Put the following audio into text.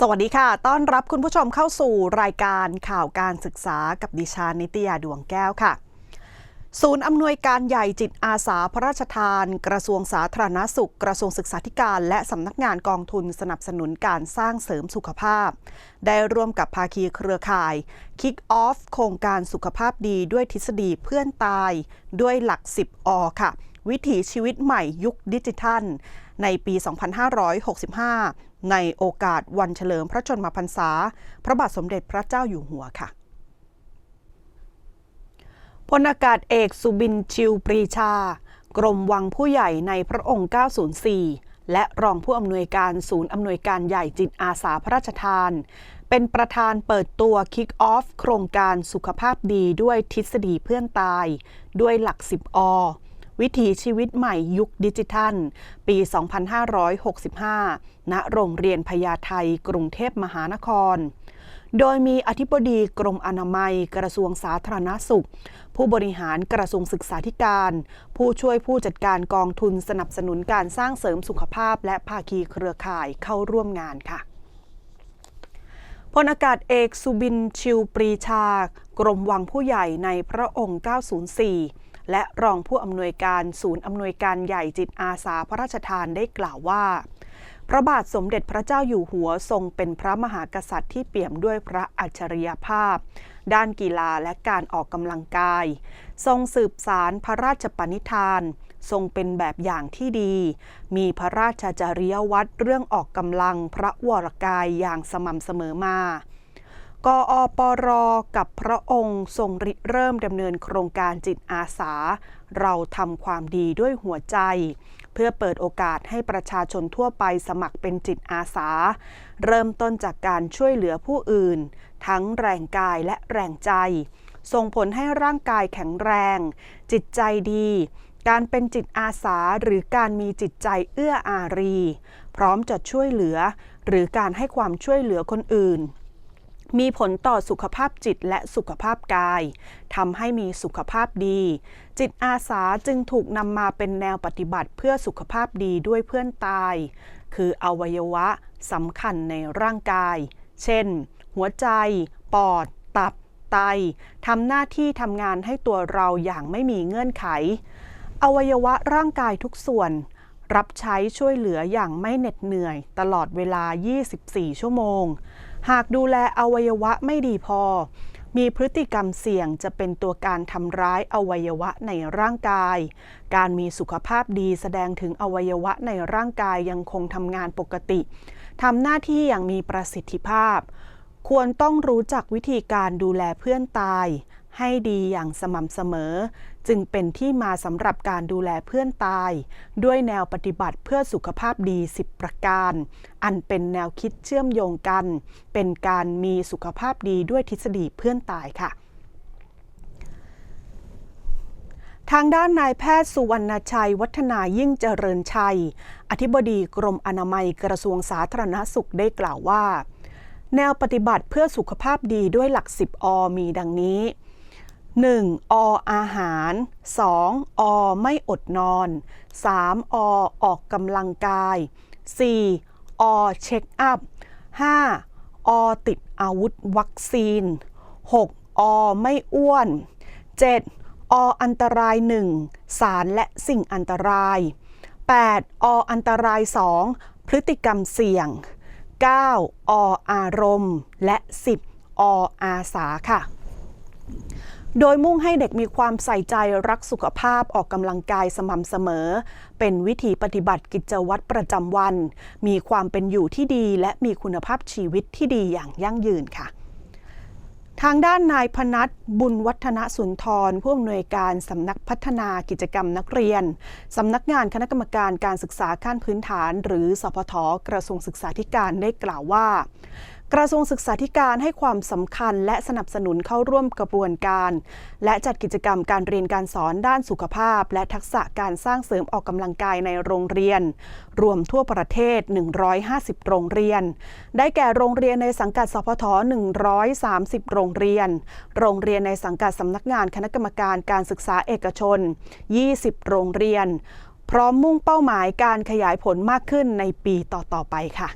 สวัสดีค่ะ ต้อนรับคุณผู้ชมเข้าสู่รายการข่าวการศึกษากับดิฉันนิตยาดวงแก้วค่ะ ศูนย์อำนวยการใหญ่จิตอาสาพระราชทาน กระทรวงสาธารณสุข กระทรวงศึกษาธิการ และสำนักงานกองทุนสนับสนุนการสร้างเสริมสุขภาพ ได้ร่วมกับภาคีเครือข่าย Kick Off โครงการสุขภาพดีด้วยทฤษฎีเพื่อนตาย ด้วยหลัก 10 อค่ะวิถีชีวิตใหม่ยุคดิจิทัล ในปี 2565 ในโอกาสวันเฉลิมพระชนมพรรษา พระบาทสมเด็จพระเจ้าอยู่หัวค่ะพลอากาศเอกสุบินชิวปรีชา กรมวังผู้ใหญ่ในพระองค์ 904 และรองผู้อำนวยการศูนย์อำนวยการใหญ่จิตอาสาพระราชทาน เป็นประธานเปิดตัว Kick Off โครงการสุขภาพดีด้วยทฤษฎีเพื่อนตาย ด้วยหลัก 10 อ วิถีชีวิตใหม่ยุคดิจิทัล ปี 2565 ณ โรงเรียนพญาไทกรุงเทพมหานคร โดยมีอธิบดีกรมอนามัย กระทรวงสาธารณสุข ผู้บริหารกระทรวงศึกษาธิการ ผู้ช่วยผู้จัดการกองทุนสนับสนุนการสร้างเสริมสุขภาพ และภาคีเครือข่ายเข้าร่วมงานค่ะพลอากาศเอกสุบินชิวปรีชา กรมวังผู้ใหญ่ในพระองค์ 904 และรองผู้อำนวยการศูนย์อำนวยการใหญ่จิตอาสาพระราชทานได้กล่าวว่า พระบาทสมเด็จพระเจ้าอยู่หัวทรงเป็นพระมหากษัตริย์ที่เปี่ยมด้วยพระอัจฉริยภาพ ด้านกีฬาและการออกกำลังกาย ทรงสืบสารพระราชปณิธาน ทรงเป็นแบบอย่างที่ดี มีพระราชจริยวัตรเรื่องออกกำลังพระวรกายอย่างสม่ำเสมอมา กอปรกับพระองค์ทรงริเริ่มดำเนินโครงการจิตอาสา เราทำความดีด้วยหัวใจ เพื่อเปิดโอกาสให้ประชาชนทั่วไปสมัครเป็นจิตอาสา เริ่มต้นจากการช่วยเหลือผู้อื่น ทั้งแรงกายและแรงใจ ส่งผลให้ร่างกายแข็งแรง จิตใจดีการเป็นจิตอาสาหรือการมีจิตใจเอื้ออารี พร้อมจะช่วยเหลือ หรือการให้ความช่วยเหลือคนอื่น มีผลต่อสุขภาพจิตและสุขภาพกายทำให้มีสุขภาพดี จิตอาสาจึงถูกนำมาเป็นแนวปฏิบัติเพื่อสุขภาพดีด้วยเพื่อนตาย คืออวัยวะสำคัญในร่างกาย เช่น หัวใจ ปอด ตับ ไตทำหน้าที่ทำงานให้ตัวเราอย่างไม่มีเงื่อนไข อวัยวะร่างกายทุกส่วน รับใช้ช่วยเหลืออย่างไม่เหน็ดเหนื่อย ตลอดเวลา 24 ชั่วโมง หากดูแลอวัยวะไม่ดีพอ มีพฤติกรรมเสี่ยงจะเป็นตัวการทำร้ายอวัยวะในร่างกาย การมีสุขภาพดีแสดงถึงอวัยวะในร่างกายยังคงทำงานปกติทำหน้าที่อย่างมีประสิทธิภาพ ควรต้องรู้จักวิธีการดูแลเพื่อนตาย ให้ดีอย่างสม่ำเสมอ จึงเป็นที่มาสำหรับการดูแลเพื่อนตาย ด้วยแนวปฏิบัติเพื่อสุขภาพดี 10 ประการ อันเป็นแนวคิดเชื่อมโยงกัน เป็นการมีสุขภาพดีด้วยทฤษฎีเพื่อนตายค่ะทางด้านนายแพทย์สุวรรณชัย วัฒนายิ่งเจริญชัย อธิบดีกรมอนามัยกระทรวงสาธารณสุขได้กล่าวว่า แนวปฏิบัติเพื่อสุขภาพดีด้วยหลัก 10 อ มีดังนี้ 1. ออาหาร 2. อไม่อดนอน 3. อออกกำลังกาย 4. อเช็คอัพ 5. อติดอาวุธวัคซีน 6. อไม่อ้วน 7. ออันตราย 1. สารและสิ่งอันตราย 8. ออันตราย 2. พฤติกรรมเสี่ยง 9. ออารมณ์ และ 10. ออาสาค่ะ โดยมุ่งให้เด็กมีความใส่ใจรักสุขภาพออกกำลังกายสม่ำเสมอ เป็นวิธีปฏิบัติกิจวัตรประจำวัน มีความเป็นอยู่ที่ดีและมีคุณภาพชีวิตที่ดีอย่างยั่งยืนค่ะ ทางด้านนายพนัทบุญวัฒนสุนทรผู้อำนวยการสำนักพัฒนากิจกรรมนักเรียนสำนักงานคณะกรรมการการศึกษาขั้นพื้นฐาน หรือสพทกระทรวงศึกษาธิการได้กล่าวว่า กระทรวงศึกษาธิการให้ความสำคัญและสนับสนุนเข้าร่วมกระบวนการ และจัดกิจกรรมการเรียนการสอนด้านสุขภาพ และทักษะการสร้างเสริมออกกำลังกายในโรงเรียน รวมทั่วประเทศ 150 โรงเรียน ได้แก่โรงเรียนในสังกัดสพท130 โรงเรียน โรงเรียนในสังกัดสำนักงานคณะกรรมการการศึกษาเอกชน 20 โรงเรียน พร้อมมุ่งเป้าหมายการขยายผลมากขึ้นในปีต่อๆไปค่ะ